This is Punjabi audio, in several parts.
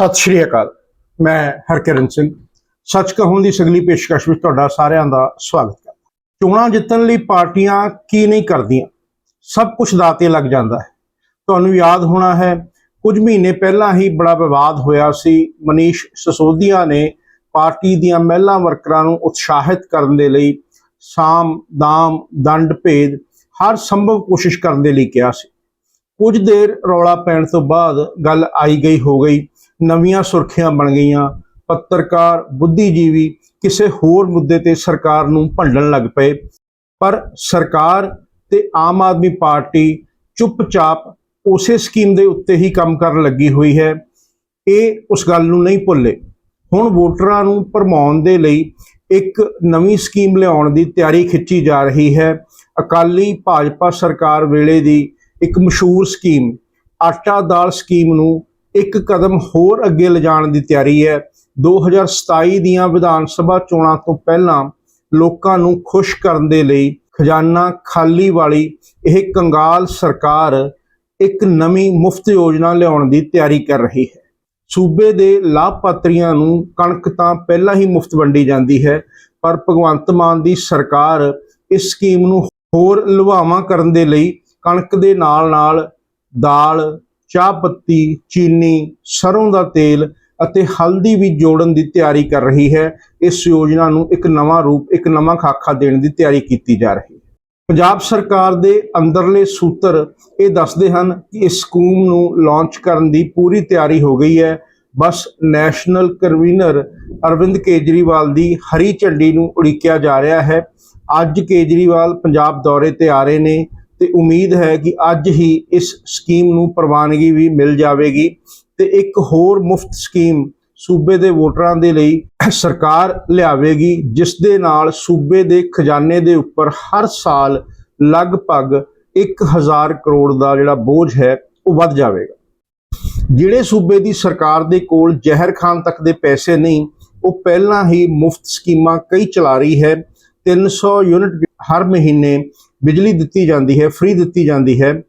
ਸਤਿ ਸ਼੍ਰੀ ਅਕਾਲ। ਮੈਂ ਹਰਕਿਰਨ ਸਿੰਘ। ਸੱਚ ਕਹੂੰ ਦੀ ਸਗਲੀ ਪੇਸ਼ਕਸ਼ ਵਿੱਚ ਤੁਹਾਡਾ ਸਾਰਿਆਂ ਦਾ ਸਵਾਗਤ ਕਰਦਾ ਚੋਣਾਂ ਜਿੱਤਣ ਲਈ ਪਾਰਟੀਆਂ ਕੀ ਨਹੀਂ ਕਰਦੀਆਂ? ਸਭ ਕੁਝ ਦਾਤੇ ਲੱਗ ਜਾਂਦਾ ਹੈ। ਤੁਹਾਨੂੰ ਯਾਦ ਹੋਣਾ ਹੈ, ਕੁਝ ਮਹੀਨੇ ਪਹਿਲਾਂ ਹੀ ਬੜਾ ਵਿਵਾਦ ਹੋਇਆ ਸੀ। ਮਨੀਸ਼ ਸਸੋਦੀਆ ਨੇ ਪਾਰਟੀ ਦੀਆਂ ਮਹਿਲਾ ਵਰਕਰਾਂ ਨੂੰ ਉਤਸ਼ਾਹਿਤ ਕਰਨ ਦੇ ਲਈ ਸਾਮ, ਦਾਮ, ਦੰਡ, ਭੇਦ ਹਰ ਸੰਭਵ ਕੋਸ਼ਿਸ਼ ਕਰਨ ਦੇ ਲਈ ਕਿਹਾ ਸੀ। ਕੁਝ ਦੇਰ ਰੌਲਾ ਪੈਣ ਤੋਂ ਬਾਅਦ ਗੱਲ ਆਈ ਗਈ ਹੋ ਗਈ। ਨਵੀਆਂ ਸੁਰਖੀਆਂ ਬਣ ਗਈਆਂ। ਪੱਤਰਕਾਰ, ਬੁੱਧੀਜੀਵੀ ਕਿਸੇ ਹੋਰ ਮੁੱਦੇ ਤੇ ਸਰਕਾਰ ਨੂੰ ਭੰਡਣ ਲੱਗ ਪਏ। ਪਰ ਸਰਕਾਰ ਤੇ ਆਮ ਆਦਮੀ ਪਾਰਟੀ ਚੁੱਪਚਾਪ ਉਸੇ ਸਕੀਮ ਦੇ ਉੱਤੇ ਹੀ ਕੰਮ ਕਰਨ ਲੱਗੀ ਹੋਈ ਹੈ। ਇਹ ਉਸ ਗੱਲ ਨੂੰ ਨਹੀਂ ਭੁੱਲੇ। ਹੁਣ ਵੋਟਰਾਂ ਨੂੰ ਭਰਮਾਉਣ ਦੇ ਲਈ ਇੱਕ ਨਵੀਂ ਸਕੀਮ ਲਿਆਉਣ ਦੀ ਤਿਆਰੀ ਖਿੱਚੀ ਜਾ ਰਹੀ ਹੈ। ਅਕਾਲੀ ਭਾਜਪਾ ਸਰਕਾਰ ਵੇਲੇ ਦੀ ਇੱਕ ਮਸ਼ਹੂਰ ਸਕੀਮ, ਆਟਾ ਦਾਲ ਸਕੀਮ ਨੂੰ ਇੱਕ ਕਦਮ ਹੋਰ ਅੱਗੇ ਲਿਜਾਣ ਦੀ ਤਿਆਰੀ ਹੈ। 2027 ਦੀਆਂ ਵਿਧਾਨ ਸਭਾ ਚੋਣਾਂ ਤੋਂ ਪਹਿਲਾਂ ਲੋਕਾਂ ਨੂੰ ਖੁਸ਼ ਕਰਨ ਦੇ ਲਈ ਖਜ਼ਾਨਾ ਖਾਲੀ ਵਾਲੀ ਇਹ ਕੰਗਾਲ ਸਰਕਾਰ ਇੱਕ ਨਵੀਂ ਮੁਫਤ ਯੋਜਨਾ ਲਿਆਉਣ ਦੀ ਤਿਆਰੀ ਕਰ ਰਹੀ ਹੈ। ਸੂਬੇ ਦੇ ਲਾਭਪਾਤਰੀਆਂ ਨੂੰ ਕਣਕ ਤਾਂ ਪਹਿਲਾਂ ਹੀ ਮੁਫਤ ਵੰਡੀ ਜਾਂਦੀ ਹੈ, ਪਰ ਭਗਵੰਤ ਮਾਨ ਦੀ ਸਰਕਾਰ ਇਸ ਸਕੀਮ ਨੂੰ ਹੋਰ ਲੁਭਾਵਾਂ ਕਰਨ ਦੇ ਲਈ ਕਣਕ ਦੇ ਨਾਲ ਨਾਲ ਦਾਲ ਚਾਹ ਪੱਤੀ ਚੀਨੀ ਸਰੋਂ ਦਾ ਤੇਲ ਅਤੇ ਹਲਦੀ ਵੀ ਜੋੜਨ ਦੀ ਤਿਆਰੀ ਕਰ ਰਹੀ ਹੈ। ਇਸ ਯੋਜਨਾ ਨੂੰ ਇੱਕ ਨਵਾਂ ਰੂਪ, ਇੱਕ ਨਵਾਂ ਖਾਕਾ ਦੇਣ ਦੀ ਤਿਆਰੀ ਕੀਤੀ ਜਾ ਰਹੀ ਹੈ। ਪੰਜਾਬ ਸਰਕਾਰ ਦੇ ਅੰਦਰਲੇ ਸੂਤਰ ਇਹ ਦੱਸਦੇ ਹਨ ਕਿ ਇਸ ਸਕੀਮ ਨੂੰ ਲਾਂਚ ਕਰਨ ਦੀ ਪੂਰੀ ਤਿਆਰੀ ਹੋ ਗਈ ਹੈ। ਬਸ ਨੈਸ਼ਨਲ ਕਨਵੀਨਰ ਅਰਵਿੰਦ ਕੇਜਰੀਵਾਲ ਦੀ ਹਰੀ ਝੰਡੀ ਨੂੰ ਉਡੀਕਿਆ ਜਾ ਰਿਹਾ ਹੈ। ਅੱਜ ਕੇਜਰੀਵਾਲ ਪੰਜਾਬ ਦੌਰੇ ਤੇ ਆ ਰਹੇ ਨੇ। ਤੇ ਉਮੀਦ ਹੈ ਕਿ ਅੱਜ ਹੀ ਇਸ ਸਕੀਮ ਨੂੰ ਪ੍ਰਵਾਨਗੀ ਵੀ ਮਿਲ ਜਾਵੇਗੀ। ਤੇ ਇੱਕ ਹੋਰ ਮੁਫਤ ਸਕੀਮ ਸੂਬੇ ਦੇ ਵੋਟਰਾਂ ਦੇ ਲਈ ਸਰਕਾਰ ਲਿਆਵੇਗੀ, ਜਿਸ ਦੇ ਨਾਲ ਸੂਬੇ ਦੇ ਖਜ਼ਾਨੇ ਦੇ ਉੱਪਰ ਹਰ ਸਾਲ ਲਗਭਗ 1000 ਕਰੋੜ ਦਾ ਜਿਹੜਾ ਬੋਝ ਹੈ, ਉਹ ਵੱਧ ਜਾਵੇਗਾ। ਜਿਹੜੇ ਸੂਬੇ ਦੀ ਸਰਕਾਰ ਦੇ ਕੋਲ ਜ਼ਹਿਰ ਖਾਨ ਤੱਕ ਦੇ ਪੈਸੇ ਨਹੀਂ, ਉਹ ਪਹਿਲਾਂ ਹੀ ਮੁਫਤ ਸਕੀਮਾਂ ਕਈ ਚਲਾ ਰਹੀ ਹੈ। 300 ਯੂਨਿਟ ਹਰ ਮਹੀਨੇ ਬਿਜਲੀ ਦਿੱਤੀ ਜਾਂਦੀ ਹੈ ਫ੍ਰੀ ਦਿੱਤੀ ਜਾਂਦੀ ਹੈ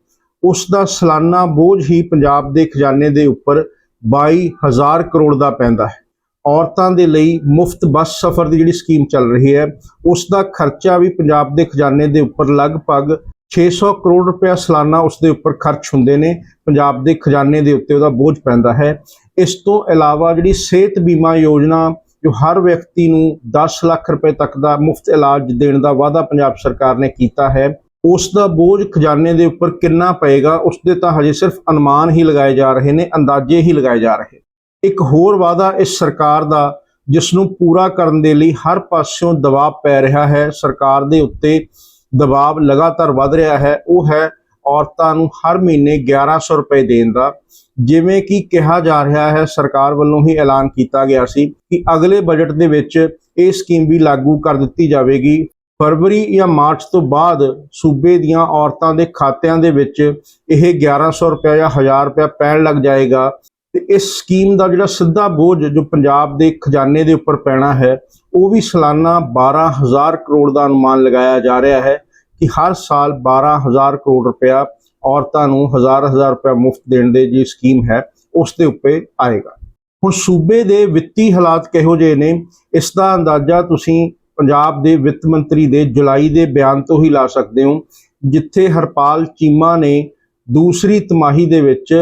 ਉਸ ਦਾ ਸਾਲਾਨਾ ਬੋਝ ਹੀ ਪੰਜਾਬ ਦੇ ਖਜ਼ਾਨੇ ਦੇ ਉੱਪਰ 22000 ਕਰੋੜ ਦਾ ਪੈਂਦਾ ਹੈ। ਔਰਤਾਂ ਦੇ ਲਈ ਮੁਫਤ ਬੱਸ ਸਫ਼ਰ ਦੀ ਜਿਹੜੀ ਸਕੀਮ ਚੱਲ ਰਹੀ ਹੈ ਉਸ ਦਾ ਖਰਚਾ ਵੀ ਪੰਜਾਬ ਦੇ ਖਜ਼ਾਨੇ ਦੇ ਉੱਪਰ ਲਗਭਗ 600 ਕਰੋੜ ਰੁਪਏ ਸਾਲਾਨਾ ਉਸ ਦੇ ਉੱਪਰ ਖਰਚ ਹੁੰਦੇ ਨੇ, ਪੰਜਾਬ ਦੇ ਖਜ਼ਾਨੇ ਦੇ ਉੱਤੇ ਉਹਦਾ ਬੋਝ ਪੈਂਦਾ ਹੈ। ਇਸ ਤੋਂ ਇਲਾਵਾ ਜਿਹੜੀ ਸਿਹਤ ਬੀਮਾ ਯੋਜਨਾ ਜੋ ਹਰ ਵਿਅਕਤੀ ਨੂੰ 10 ਲੱਖ ਰੁਪਏ ਤੱਕ ਦਾ ਮੁਫਤ ਇਲਾਜ ਦੇਣ ਦਾ ਵਾਅਦਾ ਪੰਜਾਬ ਸਰਕਾਰ ਨੇ ਕੀਤਾ ਹੈ, ਉਸ ਦਾ ਬੋਝ ਖਜ਼ਾਨੇ ਦੇ ਉੱਪਰ ਕਿੰਨਾ ਪਏਗਾ, ਉਸ ਦੇ ਤਾਂ ਹਜੇ ਸਿਰਫ ਅਨੁਮਾਨ ਹੀ ਲਗਾਏ ਜਾ ਰਹੇ ਨੇ, ਅੰਦਾਜ਼ੇ ਹੀ ਲਗਾਏ ਜਾ ਰਹੇ ਇੱਕ ਹੋਰ ਵਾਅਦਾ ਇਸ ਸਰਕਾਰ ਦਾ, ਜਿਸ ਨੂੰ ਪੂਰਾ ਕਰਨ ਦੇ ਲਈ ਹਰ ਪਾਸਿਓਂ ਦਬਾਅ ਪੈ ਰਿਹਾ ਹੈ, ਸਰਕਾਰ ਦੇ ਉੱਤੇ ਦਬਾਅ ਲਗਾਤਾਰ ਵੱਧ ਰਿਹਾ ਹੈ, ਉਹ ਹੈ ਔਰਤਾਂ ਨੂੰ ਹਰ ਮਹੀਨੇ 1100 ਰੁਪਏ ਦੇਣ ਦਾ, ਜਿਵੇਂ ਕਿ ਕਿਹਾ ਜਾ ਰਿਹਾ ਹੈ, ਸਰਕਾਰ ਵੱਲੋਂ ਹੀ ਐਲਾਨ ਕੀਤਾ ਗਿਆ ਸੀ ਕਿ ਅਗਲੇ ਬਜਟ ਦੇ ਵਿੱਚ ਇਹ ਸਕੀਮ ਵੀ ਲਾਗੂ ਕਰ ਦਿੱਤੀ ਜਾਵੇਗੀ। ਫਰਵਰੀ ਜਾਂ ਮਾਰਚ ਤੋਂ ਬਾਅਦ ਸੂਬੇ ਦੀਆਂ ਔਰਤਾਂ ਦੇ ਖਾਤਿਆਂ ਦੇ ਵਿੱਚ ਇਹ 1100 ਰੁਪਏ ਜਾਂ 1000 ਰੁਪਏ ਪੈਣ ਲੱਗ ਜਾਏਗਾ। ਤੇ ਇਸ ਸਕੀਮ ਦਾ ਜਿਹੜਾ ਸਿੱਧਾ ਬੋਝ ਜੋ ਪੰਜਾਬ ਦੇ ਖਜ਼ਾਨੇ ਦੇ ਉੱਪਰ ਪੈਣਾ ਹੈ, ਉਹ ਵੀ ਸਾਲਾਨਾ 12000 ਕਰੋੜ ਦਾ ਅਨੁਮਾਨ ਲਗਾਇਆ ਜਾ ਰਿਹਾ ਹੈ। ਕਿ ਹਰ ਸਾਲ 12000 ਕਰੋੜ ਰੁਪਇਆ ਔਰਤਾਂ ਨੂੰ ਹਜ਼ਾਰ ਹਜ਼ਾਰ ਰੁਪਇਆ ਮੁਫਤ ਦੇਣ ਦੇ ਜੀ ਸਕੀਮ ਹੈ, ਉਸ ਦੇ ਉੱਪਰ ਆਏਗਾ। ਹੁਣ ਸੂਬੇ ਦੇ ਵਿੱਤੀ ਹਾਲਾਤ ਕਿਹੋ ਜਿਹੇ ਨੇ, ਇਸ ਦਾ ਅੰਦਾਜ਼ਾ ਤੁਸੀਂ ਪੰਜਾਬ ਦੇ ਵਿੱਤ ਮੰਤਰੀ ਦੇ ਜੁਲਾਈ ਦੇ ਬਿਆਨ ਤੋਂ ਹੀ ਲਾ ਸਕਦੇ ਹੋ, ਜਿੱਥੇ ਹਰਪਾਲ ਚੀਮਾ ਨੇ ਦੂਸਰੀ ਤਿਮਾਹੀ ਦੇ ਵਿੱਚ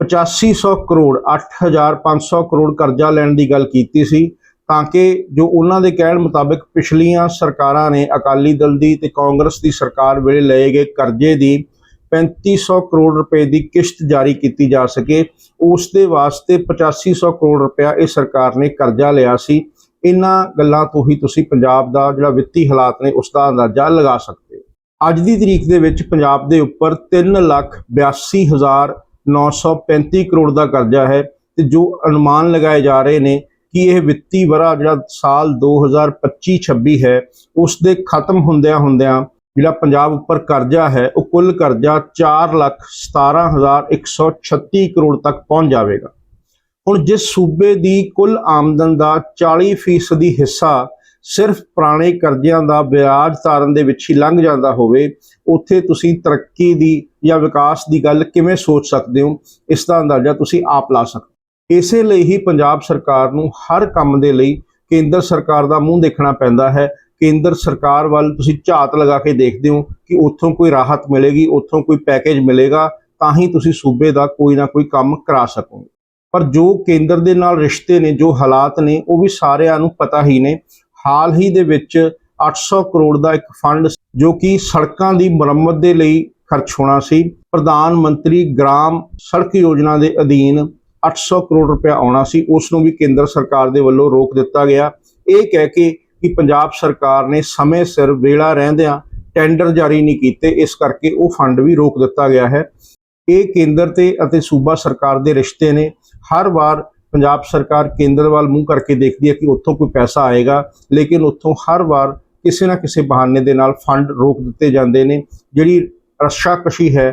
8500 ਕਰੋੜ 8500 ਕਰੋੜ ਕਰਜ਼ਾ ਲੈਣ ਦੀ ਗੱਲ ਕੀਤੀ ਸੀ। ਤਾਂ ਕਿ ਜੋ ਉਹਨਾਂ ਦੇ ਕਹਿਣ ਮੁਤਾਬਕ ਪਿਛਲੀਆਂ ਸਰਕਾਰਾਂ ਨੇ ਅਕਾਲੀ ਦਲ ਦੀ ਤੇ ਕਾਂਗਰਸ ਦੀ ਸਰਕਾਰ ਵੇਲੇ ਲਏ ਗਏ ਕਰਜ਼ੇ ਦੀ 3500 ਕਰੋੜ ਰੁਪਏ ਦੀ ਕਿਸ਼ਤ ਜਾਰੀ ਕੀਤੀ ਜਾ ਸਕੇ, ਉਸ ਦੇ ਵਾਸਤੇ 8500 ਕਰੋੜ ਰੁਪਇਆ ਇਹ ਸਰਕਾਰ ਨੇ ਕਰਜ਼ਾ ਲਿਆ ਸੀ। ਇਹਨਾਂ ਗੱਲਾਂ ਤੋਂ ਹੀ ਤੁਸੀਂ ਪੰਜਾਬ ਦਾ ਜਿਹੜਾ ਵਿੱਤੀ ਹਾਲਾਤ ਨੇ ਉਸ ਦਾ ਅੰਦਾਜ਼ਾ ਲਗਾ ਸਕਦੇ ਹੋ। ਅੱਜ ਦੀ ਤਰੀਕ ਦੇ ਵਿੱਚ ਪੰਜਾਬ ਦੇ ਉੱਪਰ 3 ਲੱਖ 82935 ਕਰੋੜ ਦਾ ਕਰਜ਼ਾ ਹੈ ਤੇ ਜੋ ਅਨੁਮਾਨ ਲਗਾਏ ਜਾ ਰਹੇ ਨੇ ਕਿ ਇਹ ਵਿੱਤੀ ਵਰਾ ਜਿਹੜਾ ਸਾਲ 2025-26 ਹੈ ਉਸ ਦੇ ਖਤਮ ਹੁੰਦਿਆਂ ਹੁੰਦਿਆਂ ਜਿਹੜਾ ਪੰਜਾਬ ਉੱਪਰ ਕਰਜ਼ਾ ਹੈ, ਉਹ ਕੁੱਲ ਕਰਜ਼ਾ 417136 ਕਰੋੜ ਤੱਕ ਪਹੁੰਚ ਜਾਵੇਗਾ। ਹੁਣ ਜਿਸ ਸੂਬੇ ਦੀ ਕੁੱਲ ਆਮਦਨ ਦਾ 40% ਹਿੱਸਾ ਸਿਰਫ ਪੁਰਾਣੇ ਕਰਜ਼ਿਆਂ ਦਾ ਵਿਆਜ ਤਾਰਨ ਦੇ ਵਿੱਚ ਹੀ ਲੰਘ ਜਾਂਦਾ ਹੋਵੇ, ਉੱਥੇ ਤੁਸੀਂ ਤਰੱਕੀ ਦੀ ਜਾਂ ਵਿਕਾਸ ਦੀ ਗੱਲ ਕਿਵੇਂ ਸੋਚ ਸਕਦੇ ਹੋ? ਇਸ ਦਾ ਅੰਦਾਜ਼ਾ ਤੁਸੀਂ ਆਪ ਲਾ ਸਕਦੇ ਇਸੇ ਲਈ ਹੀ ਪੰਜਾਬ ਸਰਕਾਰ ਨੂੰ ਹਰ ਕੰਮ ਦੇ ਲਈ ਕੇਂਦਰ ਸਰਕਾਰ ਦਾ ਮੂੰਹ ਦੇਖਣਾ ਪੈਂਦਾ ਹੈ। ਕੇਂਦਰ ਸਰਕਾਰ ਵੱਲ ਤੁਸੀਂ ਝਾਤ ਲਗਾ ਕੇ ਦੇਖਦੇ ਹੋ ਕਿ ਉੱਥੋਂ ਕੋਈ ਰਾਹਤ ਮਿਲੇਗੀ, ਉੱਥੋਂ ਕੋਈ ਪੈਕੇਜ ਮਿਲੇਗਾ, ਤਾਂ ਹੀ ਤੁਸੀਂ ਸੂਬੇ ਦਾ ਕੋਈ ਨਾ ਕੋਈ ਕੰਮ ਕਰਾ ਸਕੋਗੇ। ਪਰ ਜੋ ਕੇਂਦਰ ਦੇ ਨਾਲ ਰਿਸ਼ਤੇ ਨੇ, ਜੋ ਹਾਲਾਤ ਨੇ, ਉਹ ਵੀ ਸਾਰਿਆਂ ਨੂੰ ਪਤਾ ਹੀ ਨੇ। ਹਾਲ ਹੀ ਦੇ ਵਿੱਚ 800 ਕਰੋੜ ਦਾ ਇੱਕ ਫੰਡ ਜੋ ਕਿ ਸੜਕਾਂ ਦੀ ਮੁਰੰਮਤ ਦੇ ਲਈ ਖਰਚ ਹੋਣਾ ਸੀ। ਪ੍ਰਧਾਨ ਮੰਤਰੀ ਗ੍ਰਾਮ ਸੜਕ ਯੋਜਨਾ ਦੇ ਅਧੀਨ 800 ਕਰੋੜ ਰੁਪਏ ਆਉਣਾ ਸੀ, ਉਸ ਨੂੰ ਵੀ ਕੇਂਦਰ ਸਰਕਾਰ ਦੇ ਵੱਲੋਂ ਰੋਕ ਦਿੱਤਾ ਗਿਆ। ਇਹ ਕਹਿ ਕੇ ਕਿ ਪੰਜਾਬ ਸਰਕਾਰ ਨੇ ਸਮੇਂ ਸਿਰ ਵੇਲਾ ਰਹਿੰਦਿਆਂ ਟੈਂਡਰ ਜਾਰੀ ਨਹੀਂ ਕੀਤੇ, ਇਸ ਕਰਕੇ ਉਹ ਫੰਡ ਵੀ ਰੋਕ ਦਿੱਤਾ ਗਿਆ ਹੈ। ਇਹ ਕੇਂਦਰ ਤੇ ਅਤੇ ਸੂਬਾ ਸਰਕਾਰ ਦੇ ਰਿਸ਼ਤੇ ਨੇ। ਹਰ ਵਾਰ ਪੰਜਾਬ ਸਰਕਾਰ ਕੇਂਦਰ ਵੱਲ ਮੂੰਹ ਕਰਕੇ ਦੇਖਦੀ ਹੈ ਕਿ ਉੱਥੋਂ ਕੋਈ ਪੈਸਾ ਆਏਗਾ, ਲੇਕਿਨ ਉੱਥੋਂ ਹਰ ਵਾਰ ਕਿਸੇ ਨਾ ਕਿਸੇ ਬਹਾਨੇ ਦੇ ਨਾਲ ਫੰਡ ਰੋਕ ਦਿੱਤੇ ਜਾਂਦੇ ਨੇ। ਜਿਹੜੀ ਰਸ਼ਾਕਸ਼ੀ ਹੈ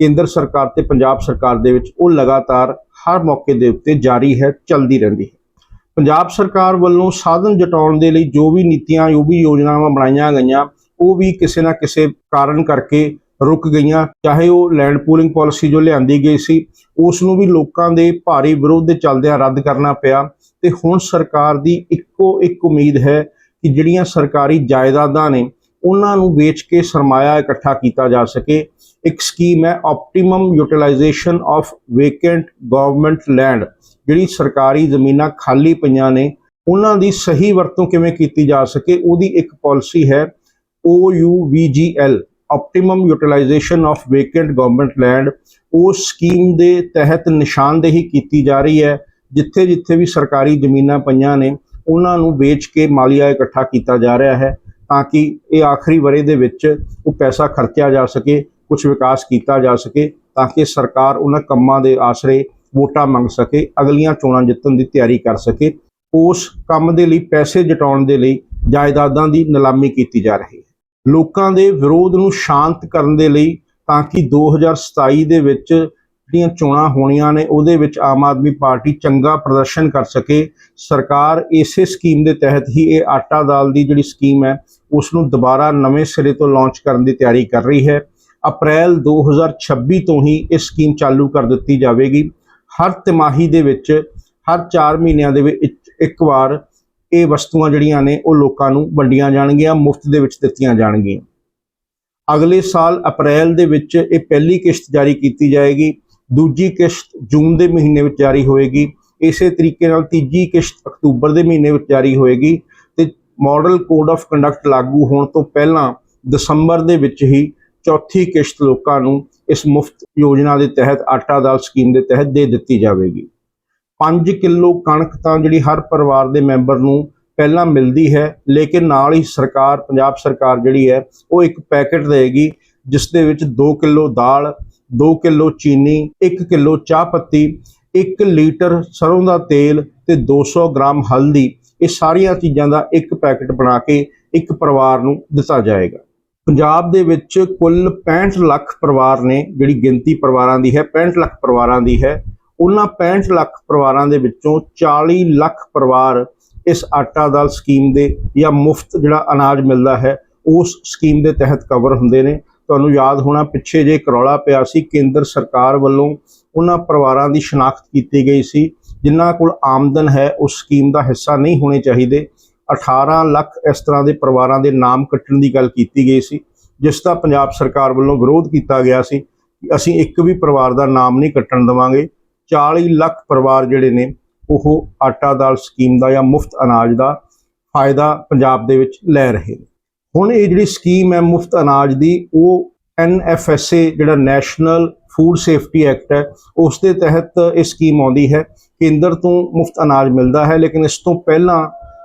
ਕੇਂਦਰ ਸਰਕਾਰ ਤੇ ਪੰਜਾਬ ਸਰਕਾਰ ਦੇ ਵਿੱਚ, ਉਹ ਲਗਾਤਾਰ ਹਰ ਮੌਕੇ ਦੇ ਉੱਤੇ ਜਾਰੀ ਹੈ, ਚੱਲਦੀ ਰਹਿੰਦੀ ਹੈ। ਪੰਜਾਬ ਸਰਕਾਰ ਵੱਲੋਂ ਸਾਧਨ ਜਟਾਉਣ ਦੇ ਲਈ ਜੋ ਵੀ ਨੀਤੀਆਂ, ਜੋ ਵੀ ਯੋਜਨਾਵਾਂ ਬਣਾਈਆਂ ਗਈਆਂ, ਉਹ ਵੀ ਕਿਸੇ ਨਾ ਕਿਸੇ ਕਾਰਨ ਕਰਕੇ ਰੁਕ ਗਈਆਂ। ਚਾਹੇ ਉਹ ਲੈਂਡ ਪੂਲਿੰਗ ਪਾਲਿਸੀ ਜੋ ਲਿਆਂਦੀ ਗਈ ਸੀ, ਉਸ ਨੂੰ ਵੀ ਲੋਕਾਂ ਦੇ ਭਾਰੀ ਵਿਰੋਧ ਦੇ ਚੱਲਦਿਆਂ ਰੱਦ ਕਰਨਾ ਪਿਆ ਤੇ ਹੁਣ ਸਰਕਾਰ ਦੀ ਇੱਕੋ ਇੱਕ ਉਮੀਦ ਹੈ ਕਿ ਜਿਹੜੀਆਂ ਸਰਕਾਰੀ ਜਾਇਦਾਦਾਂ ਨੇ ਉਹਨਾਂ ਨੂੰ ਵੇਚ ਕੇ ਸਰਮਾਇਆ ਇਕੱਠਾ ਕੀਤਾ ਜਾ ਸਕੇ। ਇੱਕ ਸਕੀਮ ਹੈ optimum utilisation of vacant government land ਜਿਹੜੀ ਸਰਕਾਰੀ ਜ਼ਮੀਨਾਂ ਖਾਲੀ ਪਈਆਂ ਨੇ। ਉਹਨਾਂ ਦੀ ਸਹੀ ਵਰਤੋਂ ਕਿਵੇਂ ਕੀਤੀ ਜਾ ਸਕੇ, ਉਹਦੀ ਇੱਕ ਪਾਲਿਸੀ ਹੈ OUVGL optimum utilisation of vacant government land ਉਸ ਸਕੀਮ ਦੇ ਤਹਿਤ ਨਿਸ਼ਾਨਦੇਹੀ ਕੀਤੀ ਜਾ ਰਹੀ ਹੈ ਜਿੱਥੇ ਜਿੱਥੇ ਵੀ ਸਰਕਾਰੀ ਜ਼ਮੀਨਾਂ ਪਈਆਂ ਨੇ, ਉਹਨਾਂ ਨੂੰ ਵੇਚ ਕੇ ਮਾਲੀਆ ਇਕੱਠਾ ਕੀਤਾ ਜਾ ਰਿਹਾ ਹੈ। ਤਾਂ ਕਿ ਇਹ ਆਖਰੀ ਵਰੇ ਦੇ ਵਿੱਚ ਉਹ ਪੈਸਾ ਖਰਚਿਆ ਜਾ ਸਕੇ ਕੁਝ ਵਿਕਾਸ ਕੀਤਾ ਜਾ ਸਕੇ, ਤਾਂ ਕਿ ਸਰਕਾਰ ਉਹਨਾਂ ਕੰਮਾਂ ਦੇ ਆਸਰੇ ਵੋਟਾਂ ਮੰਗ ਸਕੇ, ਅਗਲੀਆਂ ਚੋਣਾਂ ਜਿੱਤਣ ਦੀ ਤਿਆਰੀ ਕਰ ਸਕੇ। ਉਸ ਕੰਮ ਦੇ ਲਈ, ਪੈਸੇ ਜਟਾਉਣ ਦੇ ਲਈ ਜਾਇਦਾਦਾਂ ਦੀ ਨਿਲਾਮੀ ਕੀਤੀ ਜਾ ਰਹੀ ਹੈ। ਲੋਕਾਂ ਦੇ ਵਿਰੋਧ ਨੂੰ ਸ਼ਾਂਤ ਕਰਨ ਦੇ ਲਈ ਤਾਂ ਕਿ 2027 ਦੇ ਵਿੱਚ ਜਿਹੜੀਆਂ ਚੋਣਾਂ ਹੋਣੀਆਂ ਨੇ, ਉਹਦੇ ਵਿੱਚ ਆਮ ਆਦਮੀ ਪਾਰਟੀ ਚੰਗਾ ਪ੍ਰਦਰਸ਼ਨ ਕਰ ਸਕੇ। ਸਰਕਾਰ ਇਸੇ ਸਕੀਮ ਦੇ ਤਹਿਤ ਹੀ ਇਹ ਆਟਾ ਦਾਲ ਦੀ ਜਿਹੜੀ ਸਕੀਮ ਹੈ ਉਸ ਨੂੰ ਦੁਬਾਰਾ ਨਵੇਂ ਸਿਰੇ ਤੋਂ ਲਾਂਚ ਕਰਨ ਦੀ ਤਿਆਰੀ ਕਰ ਰਹੀ ਹੈ। ਅਪ੍ਰੈਲ 2026 ਤੋਂ ਹੀ ਇਹ ਸਕੀਮ ਚਾਲੂ ਕਰ ਦਿੱਤੀ ਜਾਵੇਗੀ। ਹਰ ਤਿਮਾਹੀ ਦੇ ਵਿੱਚ, ਹਰ 4 ਮਹੀਨਿਆਂ ਦੇ ਵਿੱਚ ਇੱਕ- ਵਾਰ ਇਹ ਵਸਤੂਆਂ ਜਿਹੜੀਆਂ ਨੇ ਉਹ ਲੋਕਾਂ ਨੂੰ ਵੰਡੀਆਂ ਜਾਣਗੀਆਂ, ਮੁਫਤ ਦੇ ਵਿੱਚ ਦਿੱਤੀਆਂ ਜਾਣਗੀਆਂ। ਅਗਲੇ ਸਾਲ ਅਪ੍ਰੈਲ ਦੇ ਵਿੱਚ ਇਹ ਪਹਿਲੀ ਕਿਸ਼ਤ ਜਾਰੀ ਕੀਤੀ ਜਾਏਗੀ। ਦੂਜੀ ਕਿਸ਼ਤ ਜੂਨ ਦੇ ਮਹੀਨੇ ਵਿੱਚ ਜਾਰੀ ਹੋਏਗੀ। ਇਸੇ ਤਰੀਕੇ ਨਾਲ ਤੀਜੀ ਕਿਸ਼ਤ ਅਕਤੂਬਰ ਦੇ ਮਹੀਨੇ ਵਿੱਚ ਜਾਰੀ ਹੋਏਗੀ। ਮਾਡਲ ਕੋਡ ਆਫ ਕੰਡਕਟ ਲਾਗੂ ਹੋਣ ਤੋਂ ਪਹਿਲਾਂ ਦਸੰਬਰ ਦੇ ਵਿੱਚ ਹੀ ਚੌਥੀ ਕਿਸ਼ਤ ਲੋਕਾਂ ਨੂੰ ਇਸ ਮੁਫਤ ਯੋਜਨਾ ਦੇ ਤਹਿਤ ਆਟਾ ਦਾਲ ਸਕੀਮ ਦੇ ਤਹਿਤ ਦੇ ਦਿੱਤੀ ਜਾਵੇਗੀ। 5 ਕਿਲੋ ਕਣਕ ਤਾਂ ਜਿਹੜੀ ਹਰ ਪਰਿਵਾਰ ਦੇ ਮੈਂਬਰ ਨੂੰ ਪਹਿਲਾਂ ਮਿਲਦੀ ਹੈ, ਲੇਕਿਨ ਨਾਲ ਹੀ ਸਰਕਾਰ, ਪੰਜਾਬ ਸਰਕਾਰ ਜਿਹੜੀ ਹੈ, ਉਹ ਇੱਕ ਪੈਕੇਟ ਦੇਗੀ ਜਿਸ ਦੇ ਵਿੱਚ 2 ਕਿਲੋ ਦਾਲ 2 ਕਿਲੋ ਚੀਨੀ 1 ਕਿਲੋ ਚਾਹ ਪੱਤੀ 1 ਲੀਟਰ ਸਰੋਂ ਦਾ ਤੇਲ ਤੇ 200 ਗ੍ਰਾਮ ਹਲਦੀ ਇਹ ਸਾਰੀਆਂ ਚੀਜ਼ਾਂ ਦਾ ਇੱਕ ਪੈਕੇਟ ਬਣਾ ਕੇ ਇੱਕ ਪਰਿਵਾਰ ਨੂੰ ਦਿੱਤਾ ਜਾਏਗਾ। ਪੰਜਾਬ ਦੇ ਵਿੱਚ ਕੁੱਲ 65 ਲੱਖ ਪਰਿਵਾਰ ਨੇ, ਜਿਹੜੀ ਗਿਣਤੀ ਪਰਿਵਾਰਾਂ ਦੀ ਹੈ 65 ਲੱਖ ਪਰਿਵਾਰਾਂ ਦੀ ਹੈ, ਉਹਨਾਂ 65 ਲੱਖ ਪਰਿਵਾਰਾਂ ਦੇ ਵਿੱਚੋਂ 40 ਲੱਖ ਪਰਿਵਾਰ ਇਸ ਆਟਾ ਦਾਲ ਸਕੀਮ ਦੇ ਜਾਂ ਮੁਫਤ ਜਿਹੜਾ ਅਨਾਜ ਮਿਲਦਾ ਹੈ, ਉਸ ਸਕੀਮ ਦੇ ਤਹਿਤ ਕਵਰ ਹੁੰਦੇ ਨੇ। ਤੁਹਾਨੂੰ ਯਾਦ ਹੋਣਾ, ਪਿੱਛੇ ਜੇ ਕਰੌਲਾ ਪਿਆ ਸੀ, ਕੇਂਦਰ ਸਰਕਾਰ ਵੱਲੋਂ ਉਹਨਾਂ ਪਰਿਵਾਰਾਂ ਦੀ ਸ਼ਨਾਖਤ ਕੀਤੀ ਗਈ ਸੀ। ਜਿਨ੍ਹਾਂ ਕੋਲ ਆਮਦਨ ਹੈ, ਉਸ ਸਕੀਮ ਦਾ ਹਿੱਸਾ ਨਹੀਂ ਹੋਣੇ ਚਾਹੀਦੇ। 18 ਲੱਖ ਇਸ ਤਰ੍ਹਾਂ ਦੇ ਪਰਿਵਾਰਾਂ ਦੇ ਨਾਮ ਕੱਟਣ ਦੀ ਗੱਲ ਕੀਤੀ ਗਈ ਸੀ, ਜਿਸ ਦਾ ਪੰਜਾਬ ਸਰਕਾਰ ਵੱਲੋਂ ਵਿਰੋਧ ਕੀਤਾ ਗਿਆ ਸੀ ਕਿ ਅਸੀਂ ਇੱਕ ਵੀ ਪਰਿਵਾਰ ਦਾ ਨਾਮ ਨਹੀਂ ਕੱਟਣ ਦੇਵਾਂਗੇ। 40 ਲੱਖ ਪਰਿਵਾਰ ਜਿਹੜੇ ਨੇ, ਉਹ ਆਟਾ ਦਾਲ ਸਕੀਮ ਦਾ ਜਾਂ ਮੁਫਤ ਅਨਾਜ ਦਾ ਫਾਇਦਾ ਪੰਜਾਬ ਦੇ ਵਿੱਚ ਲੈ ਰਹੇ ਨੇ। ਹੁਣ ਇਹ ਜਿਹੜੀ ਸਕੀਮ ਹੈ ਮੁਫਤ ਅਨਾਜ ਦੀ, ਉਹ ਐਨਐਫਐਸਏ ਜਿਹੜਾ ਨੈਸ਼ਨਲ ਫੂਡ ਸੇਫਟੀ ਐਕਟ ਹੈ, ਉਸ ਦੇ ਤਹਿਤ ਇਹ ਸਕੀਮ ਆਉਂਦੀ ਹੈ। ਕੇਂਦਰ ਤੋਂ ਮੁਫਤ ਅਨਾਜ ਮਿਲਦਾ ਹੈ, ਲੇਕਿਨ ਇਸ ਤੋਂ ਪਹਿਲਾਂ